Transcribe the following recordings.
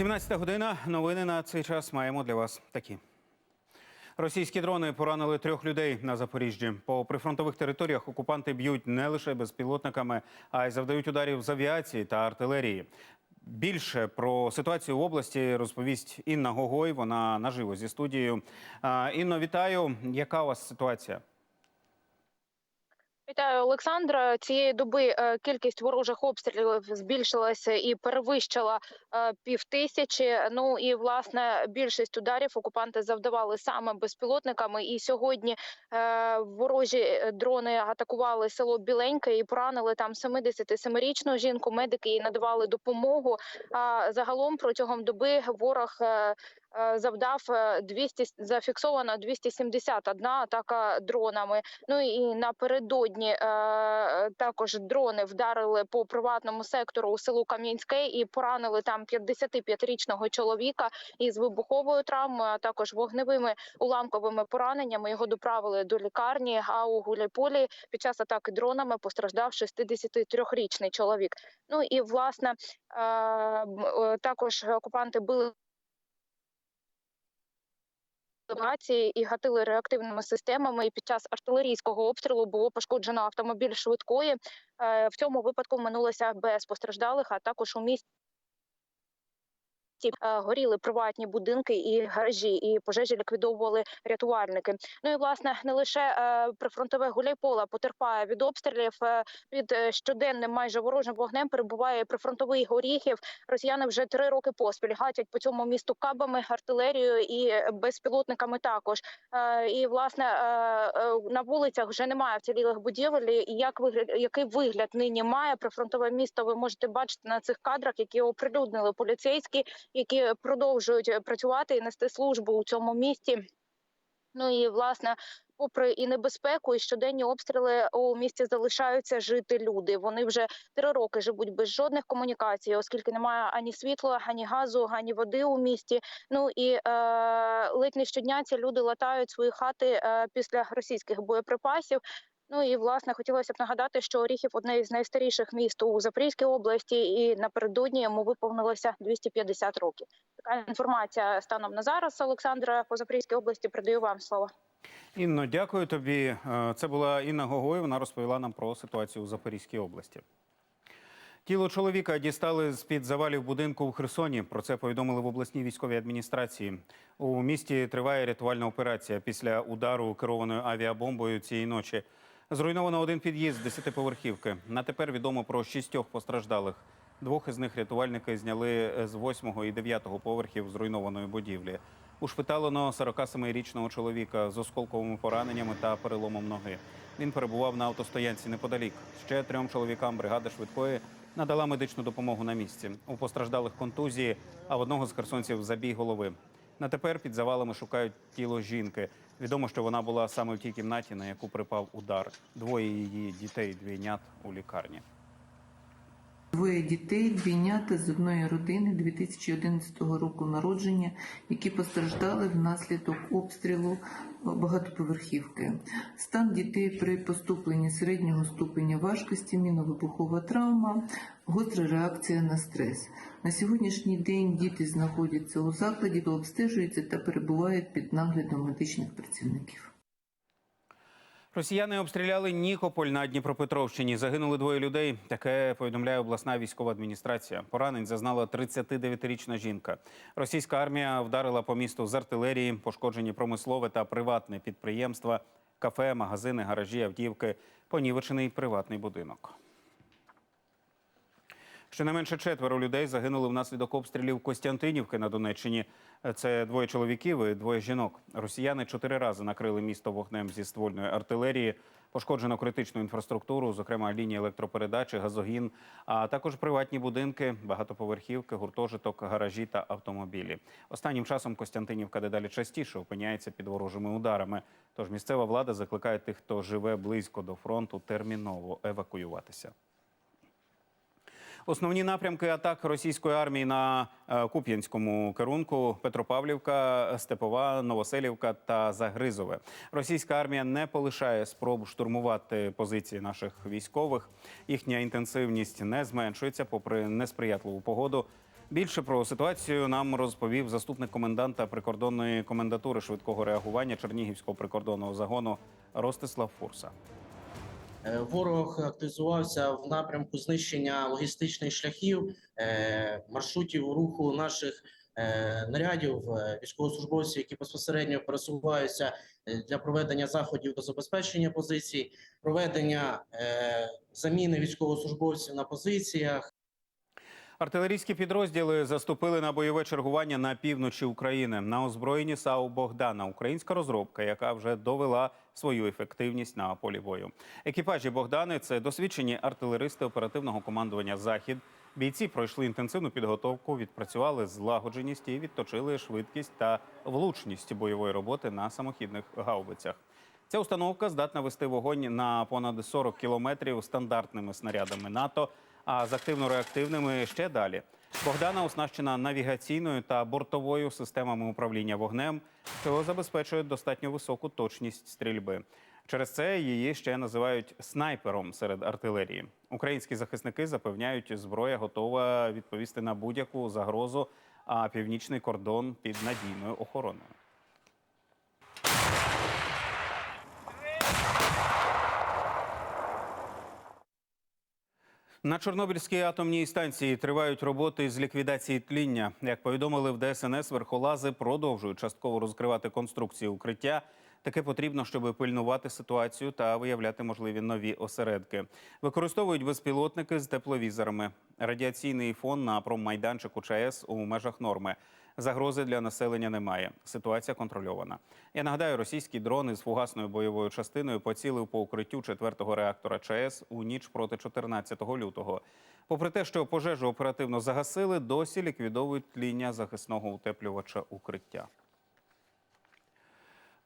17 година. Новини на цей час маємо для вас такі. Російські дрони поранили трьох людей на Запоріжжі. По прифронтових територіях окупанти б'ють не лише безпілотниками, а й завдають ударів з авіації та артилерії. Більше про ситуацію в області розповість Інна Гогой. Вона наживо зі студією. Інно, вітаю. Яка у вас ситуація? Вітаю, Олександра. Цієї доби е, кількість ворожих обстрілів збільшилася і перевищила е, півтисячі. Ну і власне більшість ударів окупанти завдавали саме безпілотниками. І сьогодні е, ворожі дрони атакували село Біленьке і поранили там 77-річну жінку. Медики їй надавали допомогу. А загалом протягом доби ворог. Е, е, Завдав е, 200, зафіксовано 271 атака дронами. Ну і напередодні е, також дрони вдарили по приватному сектору у селу Кам'янське і поранили там 55-річного чоловіка із вибуховою травмою, а також вогневими уламковими пораненнями. Його доправили до лікарні. А у Гуляйполі під час атаки дронами постраждав 63-річний чоловік. Ну і власне е, е, також окупанти били авіації і гатили реактивними системами. І під час артилерійського обстрілу було пошкоджено автомобіль швидкої. Е, В цьому випадку минулося без постраждалих, а також у місті. Е, Горіли приватні будинки і гаражі, і пожежі ліквідовували рятувальники. Ну і власне не лише е, прифронтове Гуляйполе потерпає від обстрілів. Під е, щоденним майже ворожим вогнем перебуває прифронтовий горіхів. Росіяни вже три роки поспіль гатять по цьому місту кабами, артилерією і безпілотниками також. І власне на вулицях вже немає вцілілих будівель. І як вигляд, який вигляд нині має прифронтове місто? Ви можете бачити на цих кадрах, які оприлюднили поліцейські, які продовжують працювати і нести службу у цьому місті. Ну і власне, попри і небезпеку, і щоденні обстріли у місті залишаються жити люди. Вони вже три роки живуть без жодних комунікацій, оскільки немає ані світла, ані газу, ані води у місті. Ну і е, ледь не щодня ці люди латають свої хати е, після російських боєприпасів. Ну і власне хотілося б нагадати, що Оріхів одне із найстаріших міст у Запорізькій області, і напередодні йому виповнилося 250 років. Така інформація станом на зараз. Олександра по Запорізькій області передаю вам слово. Інно, дякую тобі. Е, Це була Інна Гогой. Вона розповіла нам про ситуацію у Запорізькій області. Тіло чоловіка дістали з під завалів будинку у Херсоні. Про це повідомили в обласній військовій адміністрації. У місті триває рятувальна операція після удару керованою авіабомбою цієї ночі. Зруйновано один під'їзд десятиповерхівки. На тепер відомо про шістьох постраждалих. Двох із них рятувальники зняли з восьмого і дев'ятого поверхів зруйнованої будівлі. Ушпиталено 47-річного чоловіка з осколковими пораненнями та переломом ноги. Він перебував на автостоянці неподалік. Ще трьом чоловікам бригада швидкої надала медичну допомогу на місці. У постраждалих контузії, а в одного з херсонців забій голови. На тепер під завалами шукають тіло жінки. Відомо, що вона була саме в тій кімнаті, на яку припав удар. Двоє її дітей двійнят у лікарні. Двоє дітей, двійнята з одної родини 2011 року народження, які постраждали внаслідок обстрілу багатоповерхівки. Стан дітей при поступленні середнього ступеня важкості, міновибухова травма, гостра реакція на стрес. На сьогоднішній день діти знаходяться у закладі, обстежуються та перебувають під наглядом медичних працівників. Росіяни обстріляли Нікополь на Дніпропетровщині. Загинули двоє людей. Таке повідомляє обласна військова адміністрація. Поранень зазнала 39-річна жінка. Російська армія вдарила по місту з артилерії, пошкоджені промислове та приватне підприємства, кафе, магазини, гаражі, автівки, понівечений приватний будинок. Щонайменше четверо людей загинули внаслідок обстрілів Костянтинівки на Донеччині. Це двоє чоловіків і двоє жінок. Росіяни чотири рази накрили місто вогнем зі ствольної артилерії. Пошкоджено критичну інфраструктуру, зокрема лінії електропередачі, газогін, а також приватні будинки, багатоповерхівки, гуртожиток, гаражі та автомобілі. Останнім часом Костянтинівка дедалі частіше опиняється під ворожими ударами. Тож місцева влада закликає тих, хто живе близько до фронту, терміново евакуюватися. Основні напрямки атак російської армії на е, Куп'янському керунку Петропавлівка, Степова, Новоселівка та Загризове. Російська армія не полишає спроб штурмувати позиції наших військових. Їхня інтенсивність не зменшується, попри несприятливу погоду. Більше про ситуацію нам розповів заступник коменданта прикордонної комендатури швидкого реагування Чернігівського прикордонного загону Ростислав Фурса. Е, Ворог активізувався в напрямку знищення логістичних шляхів, е, маршрутів руху наших е, нарядів, військовослужбовців, які безпосередньо пересуваються для проведення заходів до забезпечення позицій, проведення заміни військовослужбовців на позиціях. Артилерійські підрозділи заступили на бойове чергування на півночі України на озброєнні САУ Богдана. Українська розробка, яка вже довела свою ефективність на полі бою. Екіпажі Богдани це досвідчені артилеристи оперативного командування Захід. Бійці пройшли інтенсивну підготовку, відпрацювали злагодженість і відточили швидкість та влучність бойової роботи на самохідних гаубицях. Ця установка здатна вести вогонь на понад 40 кілометрів стандартними снарядами НАТО, а з активно-реактивними ще далі. Богдана оснащена навігаційною та бортовою системами управління вогнем, що забезпечує достатньо високу точність стрільби. Через це її ще називають снайпером серед артилерії. Українські захисники запевняють, зброя готова відповісти на будь-яку загрозу, а північний кордон під надійною охороною. На Чорнобильській атомній станції тривають роботи з ліквідації тління. Як повідомили в ДСНС, верхолази продовжують частково розкривати конструкції укриття. Таке потрібно, щоб пильнувати ситуацію та виявляти можливі нові осередки. Використовують безпілотники з тепловізорами. Радіаційний фон на проммайданчику ЧАЕС у межах норми. Загрози для населення немає. Ситуація контрольована. Я нагадаю, російський дрон із фугасною бойовою частиною поцілив по укриттю четвертого реактора ЧАЕС у ніч проти 14 лютого. Попри те, що пожежу оперативно загасили, досі ліквідовують тління захисного утеплювача укриття.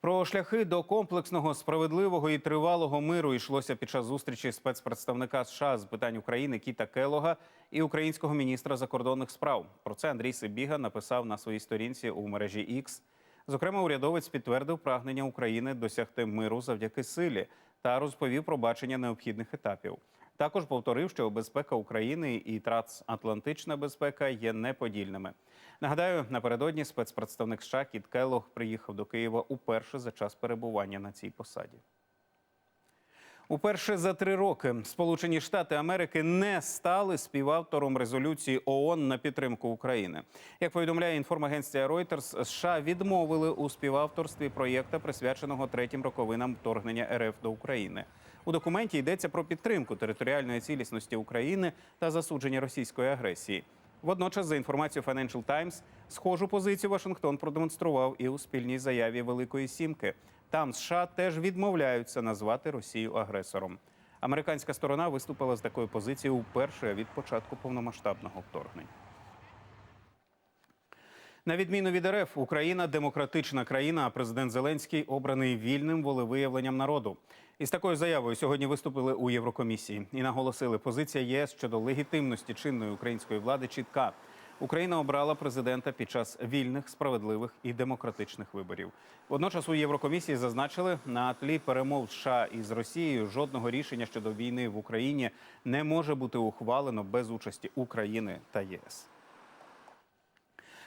Про шляхи до комплексного, справедливого і тривалого миру йшлося під час зустрічі спецпредставника США з питань України Кіта Келога і українського міністра закордонних справ. Про це Андрій Сибіга написав на своїй сторінці у мережі X. Зокрема, урядовець підтвердив прагнення України досягти миру завдяки силі та розповів про бачення необхідних етапів. Також повторив, що безпека України і трансатлантична безпека є неподільними. Нагадаю, напередодні спецпредставник США Кіт Келлог приїхав до Києва уперше за час перебування на цій посаді. Уперше за три роки Сполучені Штати Америки не стали співавтором резолюції ООН на підтримку України. Як повідомляє інформагенція Reuters, США відмовили у співавторстві проєкта, присвяченого третім роковинам вторгнення РФ до України. У документі йдеться про підтримку територіальної цілісності України та засудження російської агресії. Водночас, за інформацією Financial Times, схожу позицію Вашингтон продемонстрував і у спільній заяві Великої Сімки. Там США теж відмовляються назвати Росію агресором. Американська сторона виступила з такою позицією вперше від початку повномасштабного вторгнення. На відміну від РФ, Україна демократична країна, а президент Зеленський обраний вільним волевиявленням народу. Із такою заявою сьогодні виступили у Єврокомісії і наголосили, позиція ЄС щодо легітимності чинної української влади чітка. Україна обрала президента під час вільних, справедливих і демократичних виборів. Водночас у Єврокомісії зазначили, на тлі перемов США із Росією жодного рішення щодо війни в Україні не може бути ухвалено без участі України та ЄС.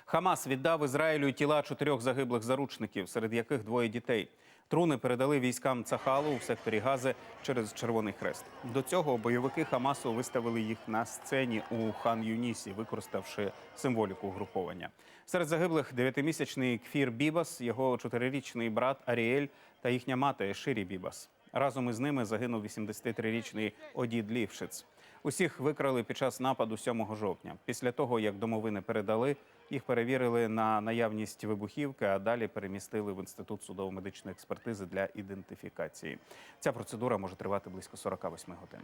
Хамас віддав Ізраїлю тіла чотирьох загиблих заручників, серед яких двоє дітей. Труни передали військам Цахалу в секторі Гази через Червоний Хрест. До цього бойовики Хамасу виставили їх на сцені у хан Юнісі, використавши символіку угруповання. Серед загиблих дев'ятимісячний Кфір Бібас, його чотирирічний брат Аріель та їхня мати Ширі Бібас. Разом із ними загинув 83-річний Одід Лівшиц. Усіх викрали під час нападу 7 жовтня. Після того, як домовини передали, їх перевірили на наявність вибухівки, а далі перемістили в інститут судово-медичної експертизи для ідентифікації. Ця процедура може тривати близько 48 годин.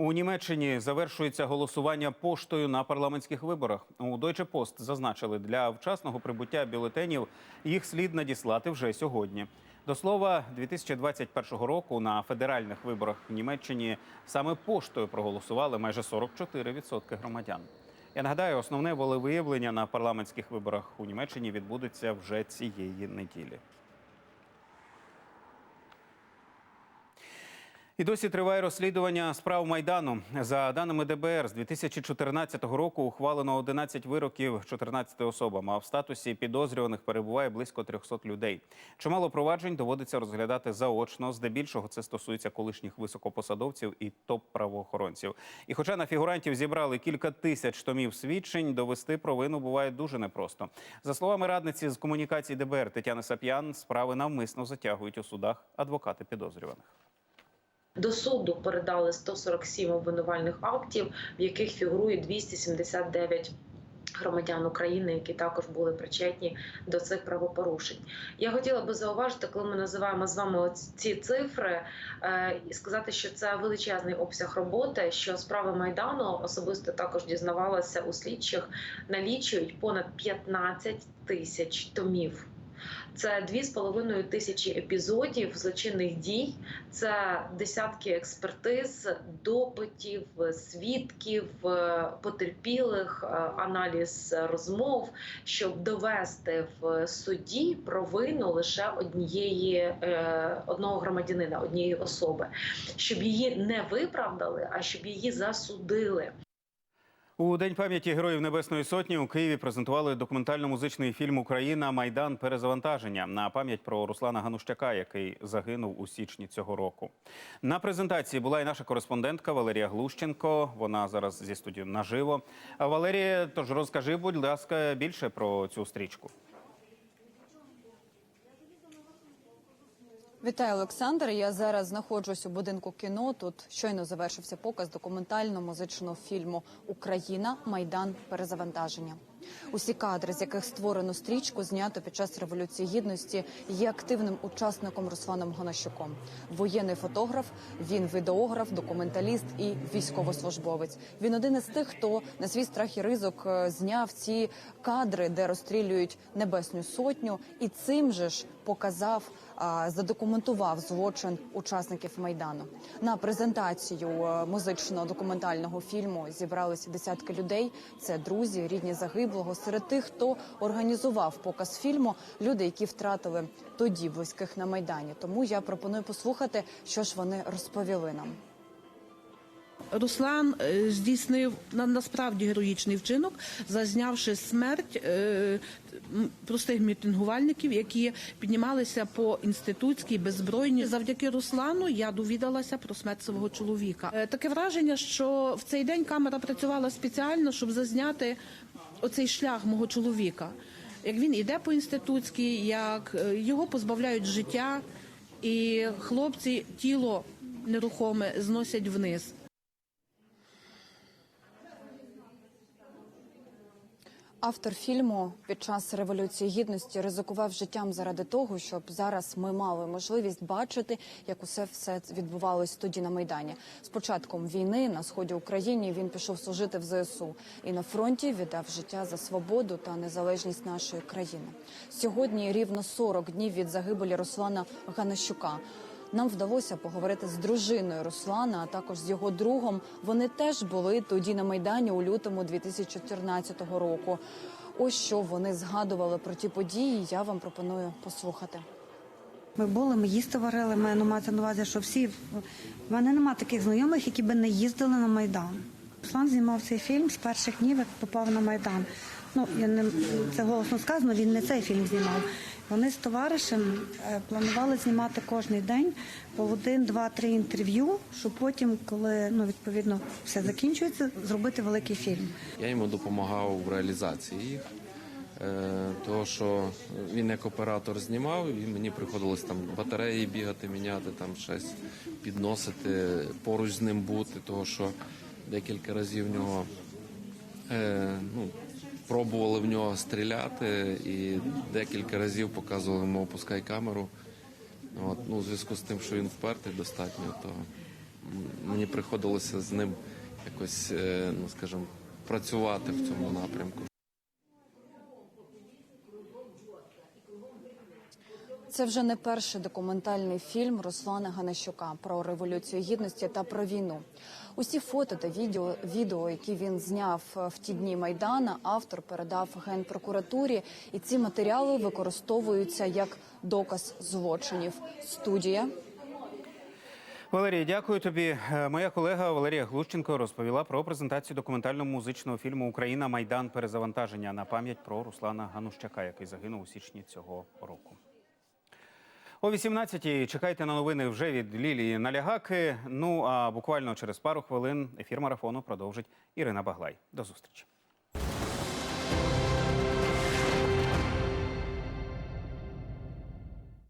У Німеччині завершується голосування поштою на парламентських виборах. У Deutsche Post зазначили, для вчасного прибуття бюлетенів їх слід надіслати вже сьогодні. До слова, 2021 року на федеральних виборах в Німеччині саме поштою проголосували майже 44% громадян. Я нагадаю, основне волевиявлення на парламентських виборах у Німеччині відбудеться вже цієї неділі. І досі триває розслідування справ майдану. За даними ДБР, з 2014 року ухвалено 11 вироків 14 особам. А в статусі підозрюваних перебуває близько 300 людей. Чимало проваджень доводиться розглядати заочно. Здебільшого це стосується колишніх високопосадовців і топ-правоохоронців. І хоча на фігурантів зібрали кілька тисяч томів свідчень, довести провину буває дуже непросто. За словами радниці з комунікації ДБР Тетяни Сап'ян, справи навмисно затягують у судах адвокати підозрюваних. До суду передали 147 обвинувальних актів, в яких фігурує 279 громадян України, які також були причетні до цих правопорушень. Я хотіла би зауважити, коли ми називаємо з вами ці цифри, е, і сказати, що це величезний обсяг роботи. Що справи майдану особисто також дізнавалася у слідчих, налічують понад 15 тисяч томів. Це 2,5 тисячі епізодів злочинних дій, це десятки експертиз, допитів, свідків, е, потерпілих, е, аналіз розмов, щоб довести в суді провину лише однієї е, одного громадянина, однієї особи, щоб її не виправдали, а щоб її засудили. У день пам'яті героїв Небесної Сотні у Києві презентували документально-музичний фільм Україна Майдан перезавантаження на пам'ять про Руслана Ганущака, який загинув у січні цього року. На презентації була і наша кореспондентка Валерія Глущенко. Вона зараз зі студією наживо. Валерія, тож розкажи, будь ласка, більше про цю стрічку. Вітаю, Олександр. Я зараз знаходжусь у будинку кіно. Тут щойно завершився показ документально-музичного фільму Україна Майдан перезавантаження. Усі кадри, з яких створено стрічку, знято під час революції гідності, є активним учасником Русланом Гонощуком. Воєнний фотограф, він відеограф, документаліст і військовослужбовець. Він один із тих, хто на свій страх і ризик е, зняв ці кадри, де розстрілюють небесну сотню, і цим же ж показав, задокументував злочин учасників майдану. На презентацію е, музичного документального фільму зібралися десятки людей. Це друзі, рідні загиблого. Серед тих, хто організував показ фільму, люди, які втратили тоді близьких на майдані. Тому я пропоную послухати, що ж вони розповіли нам. Руслан е, здійснив на насправді героїчний вчинок, зазнявши смерть е, простих мітингувальників, які піднімалися по інститутській беззбройні. Завдяки Руслану я довідалася про смерть свого чоловіка. Е, Таке враження, що в цей день камера працювала спеціально, щоб зазняти оцей шлях мого чоловіка. Як він іде по інститутській, як його позбавляють життя, і хлопці тіло нерухоме зносять вниз. Автор фільму під час революції гідності ризикував життям заради того, щоб зараз ми мали можливість бачити, як усе все відбувалось тоді на майдані. З початком війни на сході України він пішов служити в ЗСУ і на фронті віддав життя за свободу та незалежність нашої країни. Сьогодні рівно 40 днів від загибелі Руслана Ганащука. Нам вдалося поговорити з дружиною Руслана, а також з його другом. Вони теж були тоді на майдані у лютому 2014 року. Ось що вони згадували про ті події. Я вам пропоную послухати. Ми були, ми їсти варили. Ми мається на увазі, що всі в мене немає таких знайомих, які би не їздили на майдан. Руслан знімав цей фільм з перших днів, як попав на майдан. Ну я не це голосно сказано. Він не цей фільм знімав. Вони з товаришем е, планували знімати кожен день по один, два, три інтерв'ю, щоб потім, коли ну відповідно все закінчується, зробити великий фільм. Я йому допомагав в реалізації їх. Е, Того, що він як оператор знімав, і мені приходилось там батареї бігати, міняти, там щось підносити, поруч з ним бути, того що декілька разів в нього е, ну, пробували в нього стріляти, і декілька разів показували йому опускай камеру. От, ну, у зв'язку з тим, що він впертий достатньо, то мені приходилося з ним якось, е, ну скажімо, працювати в цьому напрямку. Це вже не перший документальний фільм Руслана Ганащука про революцію гідності та про війну. Усі фото та відео, відео, які він зняв в ті дні майдана, автор передав генпрокуратурі, і ці матеріали використовуються як доказ злочинів. Студія Валерія, дякую тобі. Е, Моя колега Валерія Глущенко розповіла про презентацію документально-музичного фільму Україна Майдан перезавантаження на пам'ять про Руслана Ганущака, який загинув у січні цього року. О 18-й чекайте на новини вже від Лілії Налягаки. Ну а буквально через пару хвилин ефір марафону продовжить Ірина Баглай. До зустрічі.